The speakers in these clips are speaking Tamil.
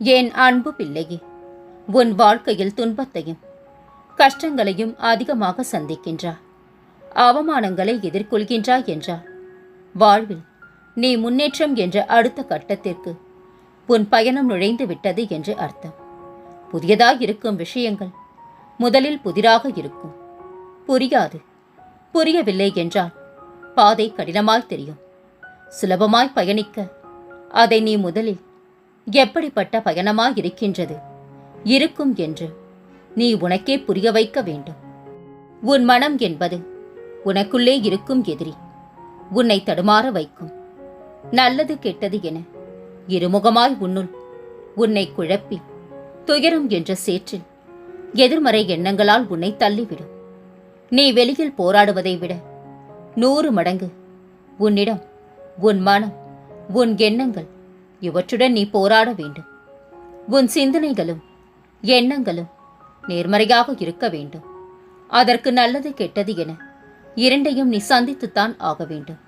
என் அன்பு பிள்ளையே உன் வாழ்க்கையில் துன்பத்தையும் கஷ்டங்களையும் அதிகமாக சந்திக்கின்றாய் அவமானங்களை எதிர்கொள்கின்றாய் என்றால் வாழ்வில் நீ முன்னேற்றம் என்ற அடுத்த கட்டத்திற்கு உன் பயணம் நுழைந்து விட்டது என்று அர்த்தம். புதியதாய் இருக்கும் விஷயங்கள் முதலில் புதிராக இருக்கும். புரியாது புரியவில்லை என்றால் பாதை கடினமாய் தெரியும். சுலபமாய் பயணிக்க அதை நீ முதலில் எப்படிப்பட்ட பயணமாயிருக்கின்றது? இருக்கும் என்று நீ உனக்கே புரிய வைக்க வேண்டும். உன் மனம் என்பது உனக்குள்ளே இருக்கும் எதிரி. உன்னை தடுமாற வைக்கும். நல்லது கெட்டது என இருமுகமாய் உன்னுள் உன்னை குழப்பி துயரம் என்ற சேற்றில் எதிர்மறை எண்ணங்களால் உன்னை தள்ளிவிடும். நீ வெளியில் போராடுவதை விட நூறு மடங்கு உன்னிடம் உன் மனம் உன் எண்ணங்கள் இவற்றுடன் நீ போராட வேண்டும். உன் சிந்தனைகளும் எண்ணங்களும் நேர்மறையாக இருக்க வேண்டும். அதற்கு நல்லது கெட்டது என இரண்டையும் நீ சந்தித்துத்தான் ஆக வேண்டும்.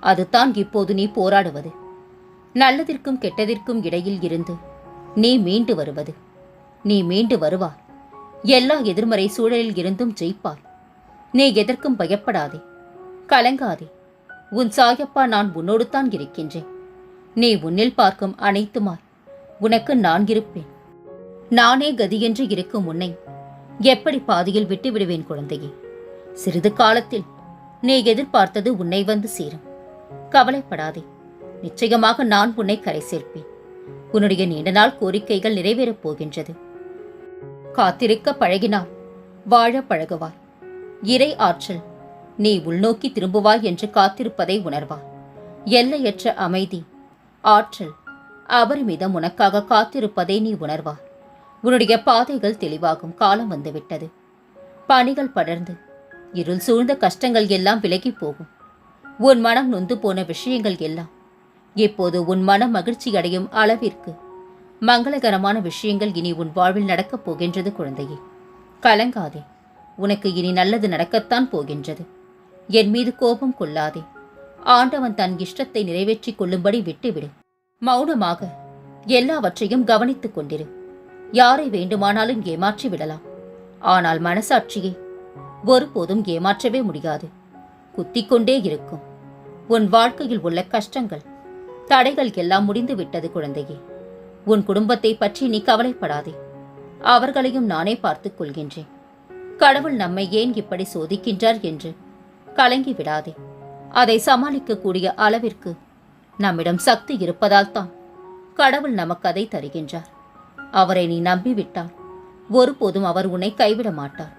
அதுதான் இப்போது நீ போராடுவது. நல்லதிற்கும் கெட்டதிற்கும் இடையில் இருந்து நீ மீண்டு வருவது. நீ மீண்டு வருவாய். எல்லா எதிர்மறை சூழலில் இருந்தும் ஜெயிப்பாய். நீ எதற்கும் பயப்படாதே. கலங்காதே. உன் சாயப்பா நான் உன்னோடு தான் இருக்கின்றேன். நீ உன்னில் பார்க்கும் அனைத்துமாய். உனக்கு நான் இருப்பேன் நானே கதியென்று இருக்கும் உன்னை. எப்படி பாதியில் விட்டு விடுவேன் குழந்தையே? சிறிது காலத்தில் நீ எதிர்பார்த்தது உன்னை வந்து சேரும். கவலைப்படாதே. நிச்சயமாக நான் உன்னை கரை சேர்ப்பேன். உன்னுடைய நீண்ட நாள் கோரிக்கைகள் நிறைவேறப் போகின்றது. காத்திருக்க பழகினால் வாழ பழகுவாய். இறை ஆற்றல் நீ உள்நோக்கி திரும்புவாய் என்று காத்திருப்பதை உணர்வாய். எல்லையற்ற அமைதி ஆற்றல். அபரிமிதம் உனக்காக காத்திருப்பதை நீ உணர்வார் உன்னுடைய பாதைகள் தெளிவாகும். காலம் வந்துவிட்டது. பணிகள் படர்ந்து. இருள் சூழ்ந்த கஷ்டங்கள் எல்லாம் விலகி போகும். உன் மனம் நொந்து போன விஷயங்கள் எல்லாம். இப்போது உன் மனம் மகிழ்ச்சி அடையும் அளவிற்கு. மங்களகரமான விஷயங்கள் இனி உன் வாழ்வில் நடக்கப் போகின்றது குழந்தையே. கலங்காதே. உனக்கு இனி நல்லது நடக்கத்தான் போகின்றது. என் மீது கோபம் கொள்ளாதே. ஆண்டவன் தன் இஷ்டத்தை நிறைவேற்றிக் கொள்ளும்படி விட்டுவிடு. மௌனமாக எல்லாவற்றையும் கவனித்துக் கொண்டிரு. யாரை வேண்டுமானாலும் ஏமாற்றி விடலாம். ஆனால் மனசாட்சியை ஒருபோதும் ஏமாற்றவே முடியாது. குத்திக்கொண்டே இருக்கும். உன் வாழ்க்கையில் உள்ள கஷ்டங்கள் தடைகள் எல்லாம் முடிந்து விட்டது குழந்தையே. உன் குடும்பத்தை பற்றி நீ கவலைப்படாதே. அவர்களையும் நானே பார்த்துக் கொள்கின்றேன். கடவுள் நம்மை ஏன் இப்படி சோதிக்கின்றார் என்று கலங்கி விடாதே. அதை சமாளிக்கக்கூடிய அளவிற்கு நம்மிடம் சக்தி இருப்பதால் தான் கடவுள் நமக்கு அதை தருகின்றார். அவரை நீ நம்பிவிட்டால் ஒருபோதும் அவர் உன்னை கைவிட மாட்டார்.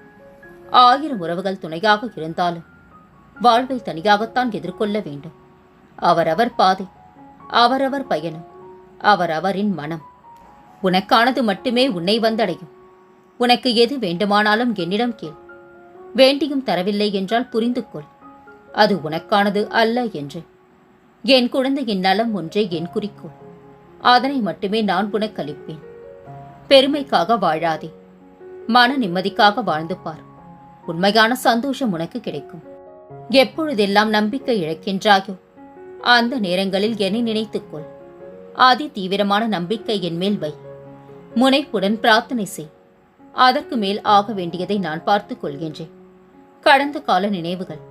ஆயிரம் உறவுகள் துணையாக இருந்தாலும் வாழ்வை தனியாகத்தான் எதிர்கொள்ள வேண்டும். அவரவர் பாதை அவரவர் பயணம் அவரவரின் மனம் உனக்கானது மட்டுமே உன்னை வந்தடையும். உனக்கு எது வேண்டுமானாலும் என்னிடம் கேள். வேண்டியும் தரவில்லை என்றால் புரிந்து கொள் அது உனக்கானது அல்ல என்று. என் குழந்தையின் நலம் ஒன்றே என் குறிக்கோள். அதனை மட்டுமே நான் உனக்களிப்பேன் பெருமைக்காக வாழாதே. மன நிம்மதிக்காக வாழ்ந்து பார். உண்மையான சந்தோஷம் உனக்கு கிடைக்கும். எப்பொழுதெல்லாம் நம்பிக்கை இழக்கின்றாயோ அந்த நேரங்களில் என்னை நினைத்துக்கொள் அதி தீவிரமான நம்பிக்கை என் மேல் வை. முனைப்புடன் பிரார்த்தனை செய். அதற்கு மேல் ஆக வேண்டியதை நான் பார்த்துக் கொள்கின்றேன். கடந்த கால நினைவுகள்.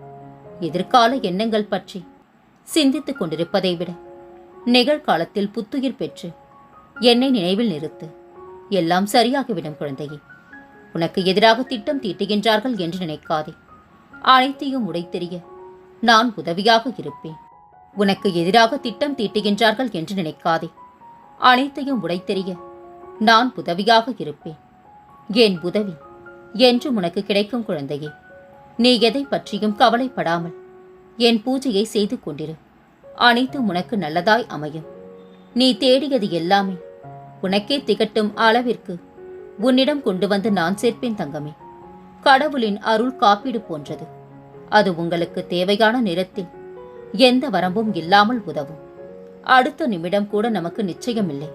எதிர்கால எண்ணங்கள் பற்றி சிந்தித்துக் கொண்டிருப்பதை விட நிகழ்காலத்தில் புத்துயிர் பெற்று என்னை நினைவில் நிறுத்து. எல்லாம் சரியாகிவிடும் குழந்தையே. உனக்கு எதிராக திட்டம் தீட்டுகின்றார்கள் என்று நினைக்காதே. அனைத்தையும் உடைத்தெறிய நான் உதவியாக இருப்பேன். உனக்கு எதிராக திட்டம் தீட்டுகின்றார்கள் என்று நினைக்காதே. அனைத்தையும் உடைத்தெறிய நான் உதவியாக இருப்பேன். என் உதவி என்றும் உனக்கு கிடைக்கும் குழந்தையே. நீ எதை பற்றியும் கவலைப்படாமல் என் பூஜையை செய்து கொண்டிரு. அனைத்தும் உனக்கு நல்லதாய் அமையும். நீ தேடியது எல்லாமே உனக்கே திகட்டும் அளவிற்கு உன்னிடம் கொண்டு வந்து நான் சேர்ப்பேன் தங்கமே. கடவுளின் அருள் காப்பீடு போன்றது. அது உங்களுக்கு தேவையான நிறத்தில் எந்த வரம்பும் இல்லாமல் உதவும். அடுத்த நிமிடம் கூட நமக்கு நிச்சயமில்லை.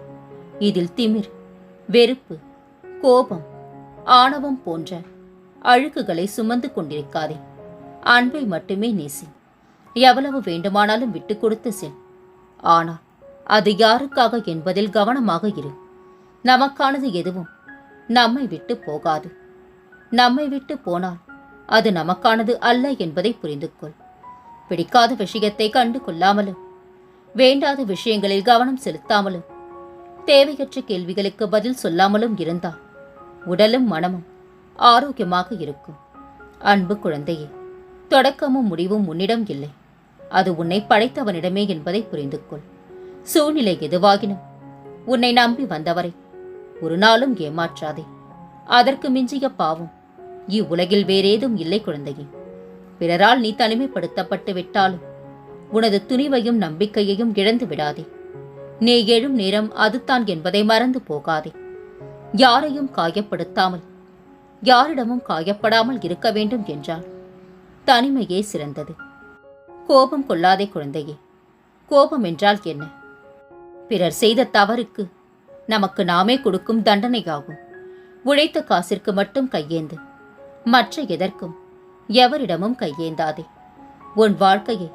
இதில் திமிர் வெறுப்பு கோபம் ஆணவம் போன்ற அழுக்குகளை சுமந்து கொண்டிருக்காதே. அன்பை மட்டுமே நேசி. எவ்வளவு வேண்டுமானாலும் விட்டு கொடுத்து செல். ஆனால் அது யாருக்காக என்பதில் கவனமாக இரு. நமக்கானது எதுவும் நம்மை விட்டு போகாது. நம்மை விட்டு போனால் அது நமக்கானது அல்ல என்பதை புரிந்து கொள். பிடிக்காத விஷயத்தை கண்டு கொள்ளாமலும் வேண்டாத விஷயங்களில் கவனம் செலுத்தாமலும் தேவையற்ற கேள்விகளுக்கு பதில் சொல்லாமலும் இருந்தால் உடலும் மனமும் ஆரோக்கியமாக இருக்கும். அன்பு குழந்தையே தொடக்கமும் முடிவும் உன்னிடம் இல்லை. அது உன்னை படைத்தவனிடமே என்பதை புரிந்து கொள் சூழ்நிலை எதுவாகினும் உன்னை நம்பி வந்தவரை ஒரு நாளும் ஏமாற்றாதே. அதற்கு மிஞ்சிய பாவம் இவ்வுலகில் வேறேதும் இல்லை குழந்தையே. பிறரால் நீ தனிமைப்படுத்தப்பட்டு விட்டாலும் உனது துணிவையும் நம்பிக்கையையும் இழந்து விடாதே. நீ எழும் நேரம் அதுதான் என்பதை மறந்து போகாதே. யாரையும் காயப்படுத்தாமல் யாரிடமும் காயப்படாமல் இருக்க வேண்டும் என்றால் தனிமையே சிறந்தது. கோபம் கொள்ளாதே குழந்தையே. கோபம் என்றால் என்ன? பிறர் செய்த தவறுக்கு நமக்கு நாமே கொடுக்கும் தண்டனையாகும். உழைத்த காசிற்கு மட்டும் கையேந்து மற்ற எதற்கும் எவரிடமும் கையேந்தாதே. உன் வாழ்க்கையை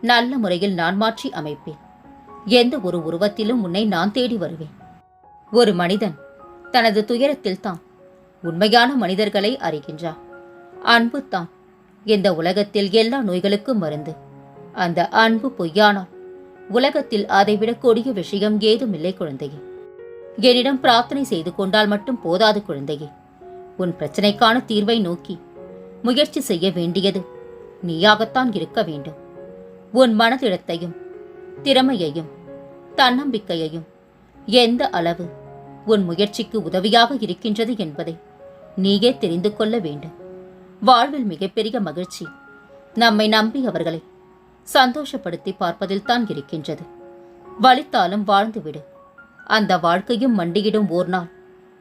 நல்ல முறையில் நான் மாற்றி அமைப்பேன். எந்த ஒரு உருவத்திலும் உன்னை நான் தேடி வருவேன். ஒரு மனிதன் தனது துயரத்தில் தான் உண்மையான மனிதர்களை அறிகின்றார். அன்பு தான் இந்த உலகத்தில் எல்லா நோய்களுக்கும் மருந்து. அந்த அன்பு பொய்யானால் உலகத்தில் அதைவிட கொடிய விஷயம் ஏதுமில்லை குழந்தையே. என்னிடம் பிரார்த்தனை செய்து கொண்டால் மட்டும் போதாது குழந்தையே. உன் பிரச்சனைக்கான தீர்வை நோக்கி முயற்சி செய்ய வேண்டியது நீயாகத்தான் இருக்க வேண்டும். உன் மனதிடத்தையும் திறமையையும் தன்னம்பிக்கையையும் எந்த அளவு உன் முயற்சிக்கு உதவியாக இருக்கின்றது என்பதை நீயே தெரிந்து கொள்ள வேண்டும். வாழ்வில் மிகப்பெரிய மகிழ்ச்சி. நம்மை நம்பி அவர்களை சந்தோஷப்படுத்தி பார்ப்பதில் தான் இருக்கின்றது. வலித்தாலும் வாழ்ந்துவிடு. அந்த வாழ்க்கையும் மண்டியிடும் ஓர் நாள்.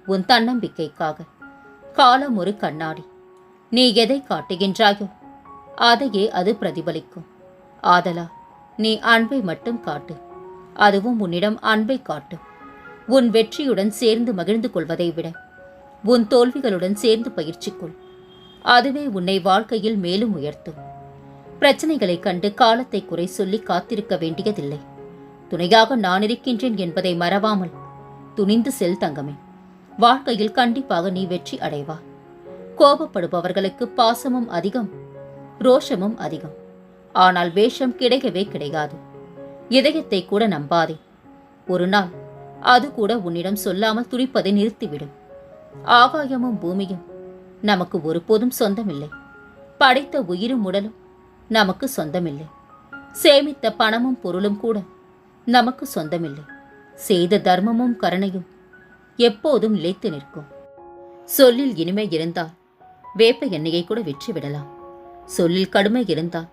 உன் தன்னம்பிக்கைக்காக. காலம் ஒரு கண்ணாடி. நீ எதை காட்டுகின்றாயோ அதையே அது பிரதிபலிக்கும். ஆதலா நீ அன்பை மட்டும் காட்டு. அதுவும் உன்னிடம் அன்பை காட்டும் உன் வெற்றியுடன் சேர்ந்து மகிழ்ந்து கொள்வதை விட உன் தோல்விகளுடன் சேர்ந்து பயிற்சி கொள் அதுவே உன்னை வாழ்க்கையில் மேலும் உயர்த்தும். பிரச்சனைகளைக் கண்டு காலத்தை குறை சொல்லி காத்திருக்க வேண்டியதில்லை. துணையாக நான் இருக்கின்றேன் என்பதை மறவாமல் துணிந்து செல் தங்கமே. வாழ்க்கையில் கண்டிப்பாக நீ வெற்றி அடைவா. கோபப்படுபவர்களுக்கு பாசமும் அதிகம் ரோஷமும் அதிகம். ஆனால் வேஷம் கிடைக்கவே கிடையாது. இதயத்தை கூட நம்பாதே. ஒரு நாள் அது கூட உன்னிடம் சொல்லாமல் துடிப்பதை நிறுத்திவிடும். ஆகாயமும் பூமியும் நமக்கு ஒருபோதும் சொந்தமில்லை. படைத்த உயிரும் உடலும் நமக்கு சொந்தமில்லை. சேமித்த பணமும் பொருளும் கூட நமக்கு சொந்தமில்லை. செய்த தர்மமும் கருணையும் எப்போதும் நிலைத்து நிற்கும். சொல்லில் இனிமை இருந்தால் வேப்ப எண்ணெயை கூட விற்று விடலாம். சொல்லில் கடுமை இருந்தால்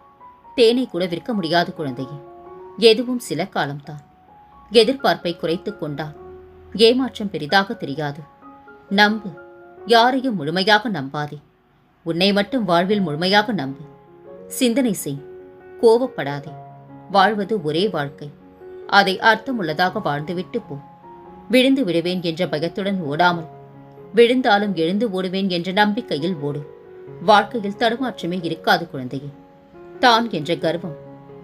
தேனை கூட விற்க முடியாது குழந்தையே. எதுவும் சில காலம்தான். எதிர்பார்ப்பை குறைத்துக் கொண்டால் ஏமாற்றம் பெரிதாக தெரியாது. நம்பு. யாரையும் முழுமையாக நம்பாதே. உன்னை மட்டும் வாழ்வில் முழுமையாக நம்பு. சிந்தனை செய். கோவப்படாதே. வாழ்வது ஒரே வாழ்க்கை. அதை அர்த்தமுள்ளதாக வாழ்ந்துவிட்டு போ. விழுந்து விடுவேன் என்ற பயத்துடன் ஓடாமல். விழுந்தாலும் எழுந்து ஓடுவேன் என்ற நம்பிக்கையில் ஓடு. வாழ்க்கையில் தடுமாற்றமே இருக்காது குழந்தையே. தான் என்ற கர்வம்.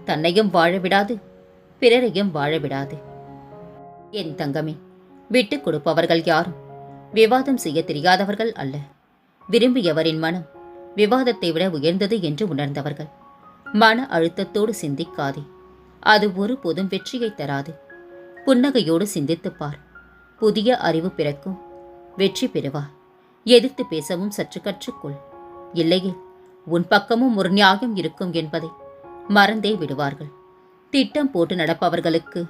தன்னையும் வாழ விடாது. பிறரையும் வாழ விடாது. என் தங்கமே விட்டுக் கொடுப்பவர்கள் யாரும் விவாதம் செய்ய தெரியாதவர்கள் அல்ல. விரும்பியவரின் மனம் விவாதத்தை விட உயர்ந்தது என்று உணர்ந்தவர்கள். மன அழுத்தத்தோடு சிந்திக்காதே. அது ஒருபோதும் வெற்றியை தராது. புன்னகையோடு சிந்தித்துப் பார். புதிய அறிவு பிறக்கும். வெற்றி பெறுவார் எதிர்த்து பேசவும் சற்று கற்றுக்கொள். இல்லையே உன் பக்கமும் ஒரு நியாயம் இருக்கும் என்பதை மறந்தே விடுவார்கள். திட்டம் போட்டு நடப்பவர்களுக்கு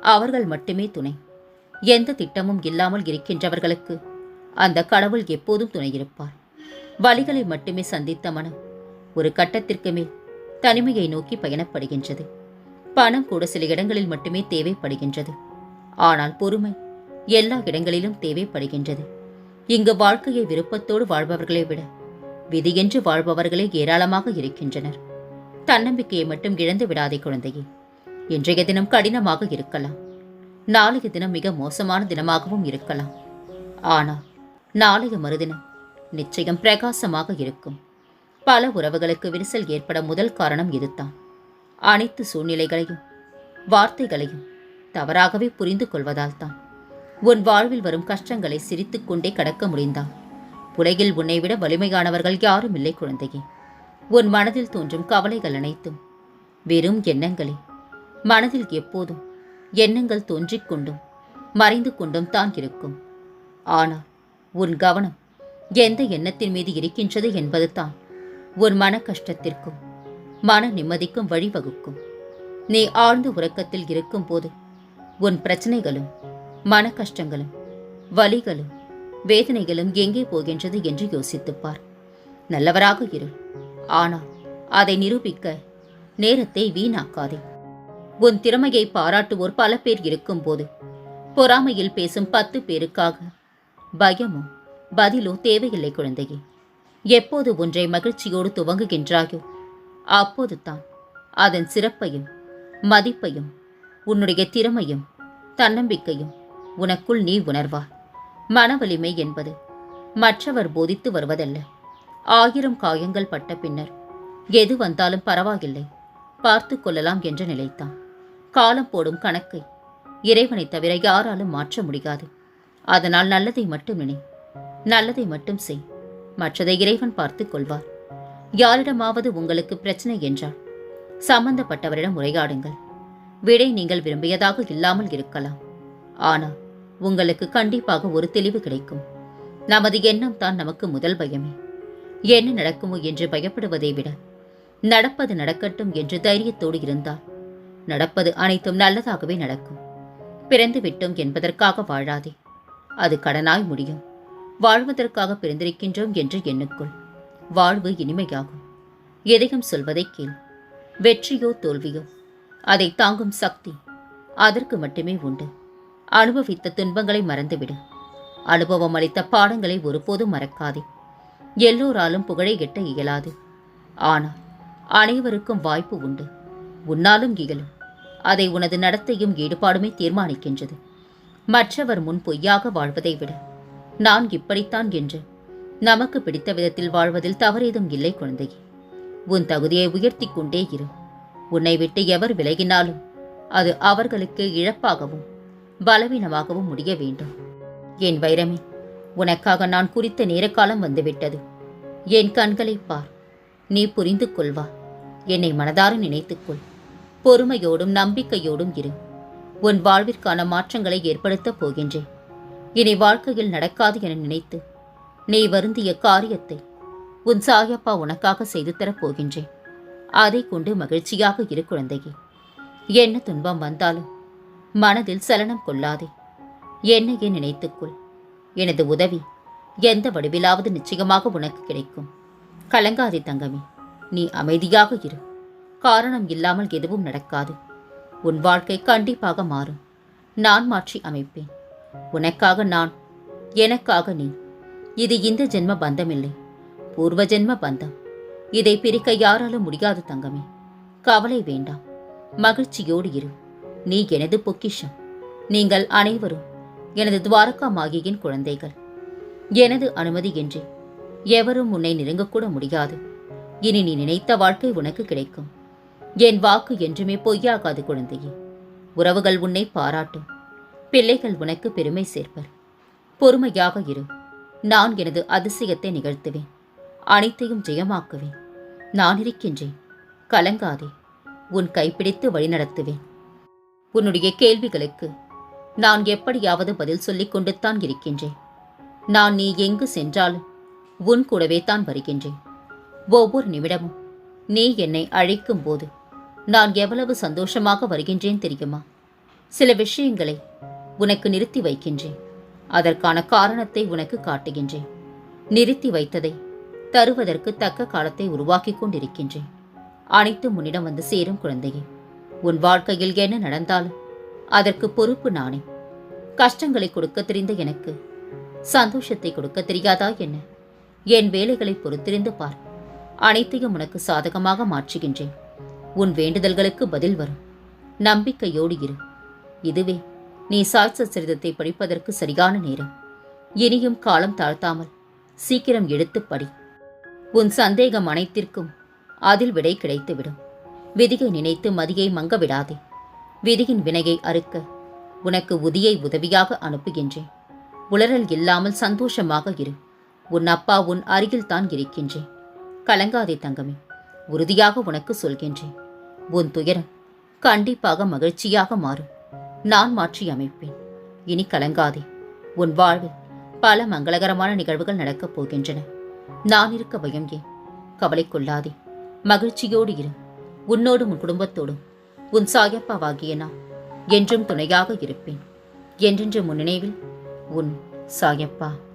அவர்கள் மட்டுமே துணை. எந்த திட்டமும் இல்லாமல் இருக்கின்றவர்களுக்கு அந்த கடவுள் எப்போதும் துணையிருப்பார். வழிகளை மட்டுமே சந்தித்த மனம் ஒரு கட்டத்திற்கு மேல் தனிமையை நோக்கி பயணப்படுகின்றது. பணம் கூட சில இடங்களில் மட்டுமே தேவைப்படுகின்றது. ஆனால் பொறுமை எல்லா இடங்களிலும் தேவைப்படுகின்றது. இங்கு வாழ்க்கையை விருப்பத்தோடு வாழ்பவர்களை விட விதியென்று வாழ்பவர்களே ஏராளமாக இருக்கின்றனர். தன்னம்பிக்கையை மட்டும் இழந்து விடாதே குழந்தையே. இன்றைய தினம் கடினமாக இருக்கலாம். நாளைய தினம் மிக மோசமான தினமாகவும் இருக்கலாம். ஆனால் நாளைய மறுதினம் நிச்சயம் பிரகாசமாக இருக்கும். பல உறவுகளுக்கு விரிசல் ஏற்பட முதல் காரணம் இதுதான். அனைத்து சூழ்நிலைகளையும் வார்த்தைகளையும் தவறாகவே புரிந்து கொள்வதால் தான் உன் வாழ்வில் வரும் கஷ்டங்களை சிரித்துக்கொண்டே கடக்க முடிந்தான் உலகில் உன்னை விட வலிமையானவர்கள் யாரும் இல்லை குழந்தையே. உன் மனதில் தோன்றும் கவலைகள் அனைத்தும் வெறும் எண்ணங்களே. மனதில் எப்போதும் எண்ணங்கள் தோன்றிக் கொண்டும் மறைந்து கொண்டும் தான் இருக்கும். ஆனால் உன் கவனம் எந்த எண்ணத்தின் மீது இருக்கின்றது என்பது தான் உன் மன கஷ்டத்திற்கும் மன நிம்மதிக்கும் வழிவகுக்கும். நீ ஆழ்ந்த உறக்கத்தில் இருக்கும்போது உன் பிரச்சனைகளும் மன கஷ்டங்களும் வலிகளும் வேதனைகளும் எங்கே போகின்றது என்று யோசித்துப்பார். நல்லவராக இரு. ஆனால் அதை நிரூபிக்க நேரத்தை வீணாக்காதே. உன் திறமையை பாராட்டுவோர் பல பேர் இருக்கும்போது பொறாமையில் பேசும் பத்து பேருக்காக. பயமோ? பதிலோ தேவையில்லை குழந்தையே. எப்போது ஒன்றை மகிழ்ச்சியோடு துவங்குகின்றாயோ அப்போது தான் அதன் சிறப்பையும் மதிப்பையும் உன்னுடைய திறமையும் தன்னம்பிக்கையும் உனக்குள் நீ உணர்வார் மன வலிமை என்பது மற்றவர் போதித்து வருவதல்ல. ஆயிரம் காயங்கள் பட்ட பின்னர் எது வந்தாலும் பரவாயில்லை. பார்த்து கொள்ளலாம் என்ற நிலைத்தான் காலம் போடும் கணக்கை. இறைவனைத் தவிர யாராலும் மாற்ற முடியாது. அதனால் நல்லதை மட்டும் நினை. நல்லதை மட்டும் செய். மற்றதை இறைவன் பார்த்துக் கொள்வார். யாரிடமாவது உங்களுக்கு பிரச்சனை என்றால் சம்பந்தப்பட்டவரிடம் உரையாடுங்கள். விடை நீங்கள் விரும்பியதாக இல்லாமல் இருக்கலாம். ஆனால் உங்களுக்கு கண்டிப்பாக ஒரு தெளிவு கிடைக்கும். நமது எண்ணம் தான் நமக்கு முதல் பயமே. என்ன நடக்குமோ என்று பயப்படுவதை விட நடப்பது நடக்கட்டும் என்று தைரியத்தோடு இருந்தால் நடப்பது அனைத்தும் நல்லதாகவே நடக்கும். பிறந்து விட்டோம் என்பதற்காக வாழாதே. அது கடனாய் முடியும். வாழ்வதற்காக பிறந்திருக்கின்றோம் என்று எண்ணுக்குள். வாழ்வு இனிமையாகும். எதையும் சொல்வதை கேள். வெற்றியோ தோல்வியோ அதை தாங்கும் சக்தி அதற்கு மட்டுமே உண்டு. அனுபவித்த துன்பங்களை மறந்துவிடும் அனுபவம் அளித்த பாடங்களை ஒருபோதும் மறக்காதே. எல்லோராலும் புகழை எட்ட இயலாது. ஆனால் அனைவருக்கும் வாய்ப்பு உண்டு. உன்னாலும் இயலும். அதை உனது நடத்தையும் ஈடுபாடுமே தீர்மானிக்கின்றது. மற்றவர் முன் பொய்யாக வாழ்வதை விட நான் இப்படித்தான் என்று நமக்கு பிடித்த விதத்தில் வாழ்வதில் தவறேதும் இல்லை குழந்தையே. உன் தகுதியை உயர்த்தி கொண்டே இரு. உன்னை விட்டு எவர் விலகினாலும் அது அவர்களுக்கு இழப்பாகவும் பலவீனமாகவும் முடிய வேண்டும். என் வைரமே உனக்காக நான் குறித்த நேரக்காலம் வந்துவிட்டது. என் கண்களைப் பார். நீ புரிந்து கொள்வா. என்னை மனதார நினைத்துக்கொள் பொறுமையோடும் நம்பிக்கையோடும் இரு. உன் வாழ்விற்கான மாற்றங்களை ஏற்படுத்தப் போகின்றேன் இனி வாழ்க்கையில் நடக்காது என நினைத்து நீ வருந்திய காரியத்தை உன் சாயப்பா உனக்காக செய்து தரப் போகின்றேன் அதை கொண்டு மகிழ்ச்சியாக இரு குழந்தையே. என்ன துன்பம் வந்தாலும் மனதில் சலனம் கொள்ளாதே. என்னையே நினைத்துக்கொள். எனது உதவி எந்த வடிவிலாவது நிச்சயமாக உனக்கு கிடைக்கும். கலங்காதே தங்கமே. நீ அமைதியாக இரு. காரணம் இல்லாமல் எதுவும் நடக்காது. உன் வாழ்க்கை கண்டிப்பாக மாறும். நான் மாற்றி அமைப்பேன். உனக்காக நான் எனக்காக நீ. இது இந்த ஜென்ம பந்தமில்லை. பூர்வ ஜென்ம பந்தம். இதை பிரிக்க யாராலும் முடியாது தங்கமே. கவலை வேண்டாம். மகிழ்ச்சியோடு இரு. நீ எனது பொக்கிஷம். நீங்கள் அனைவரும் எனது துவாரகா மாகியின் குழந்தைகள். எனது அனுமதி என்று. எவரும் உன்னை நெருங்கக்கூட முடியாது. இனி நீ நினைத்த வாழ்க்கை உனக்கு கிடைக்கும். என் வாக்கு என்றுமே பொய்யாகாது குழந்தையே. உறவுகள் உன்னை பாராட்டும். பிள்ளைகள் உனக்கு பெருமை சேர்ப்பர். பொறுமையாக இரு. நான் எனது அதிசயத்தை நிகழ்த்துவேன். அனைத்தையும் ஜெயமாக்குவேன். நான் இருக்கின்றேன். கலங்காதே. உன் கைப்பிடித்து வழிநடத்துவேன். உன்னுடைய கேள்விகளுக்கு நான் எப்படியாவது பதில் சொல்லிக் கொண்டுத்தான் இருக்கின்றேன். நான் நீ எங்கு சென்றாலும் உன் கூடவே தான் வருகின்றேன். ஒவ்வொரு நிமிடமும் நீ என்னை அழைக்கும் போது நான் எவ்வளவு சந்தோஷமாக வருகின்றேன் தெரியுமா? சில விஷயங்களை உனக்கு நிறுத்தி வைக்கின்றேன். அதற்கான காரணத்தை உனக்கு காட்டுகின்றேன். நிறுத்தி வைத்ததை தருவதற்கு தக்க காலத்தை உருவாக்கி கொண்டிருக்கின்றேன். அனைத்து உன்னிடம் வந்து சேரும் குழந்தையே. உன் வாழ்க்கையில் என்ன நடந்தாலும் அதற்கு பொறுப்பு நானே. கஷ்டங்களை கொடுக்க தெரிந்த எனக்கு சந்தோஷத்தை கொடுக்க தெரியாதா என்ன? என் வேலைகளை பொறுத்திருந்து பார். அனைத்தையும் உனக்கு சாதகமாக மாற்றுகின்றேன். உன் வேண்டுதல்களுக்கு பதில் வரும். நம்பிக்கையோடு இரு. இதுவே நீ சாய்ச சரிதத்தை படிப்பதற்கு சரியான நேரம். இனியும் காலம் தாழ்த்தாமல் சீக்கிரம் எடுத்துப் படி. உன் சந்தேகம் அனைத்திற்கும் அதில் விடை கிடைத்துவிடும். விதியை நினைத்து மதியை மங்க விடாதே. விதியின் வினையை அறுக்க உனக்கு உதியை உதவியாக அனுப்புகின்றேன். உளறல் இல்லாமல் சந்தோஷமாக இரு. உன் அப்பா உன் அருகில்தான் இருக்கின்றேன். கலங்காதே தங்கமே. உறுதியாக உனக்கு சொல்கின்றேன். உன் துயரம் கண்டிப்பாக மகிழ்ச்சியாக மாறும். நான் மாற்றி அமைப்பேன். இனி கலங்காதே. உன் வாழ்வில் பல மங்களகரமான நிகழ்வுகள் நடக்கப் போகின்றன. நான் இருக்க பயம் ஏன்? கவலை கொள்ளாதே. மகிழ்ச்சியோடு இரு. உன்னோடும் உன் குடும்பத்தோடும். உன் சாயப்பாவாகிய நான் என்றும் துணையாக இருப்பேன். என்றென்று முன்னினைவில் உன் சாயப்பா.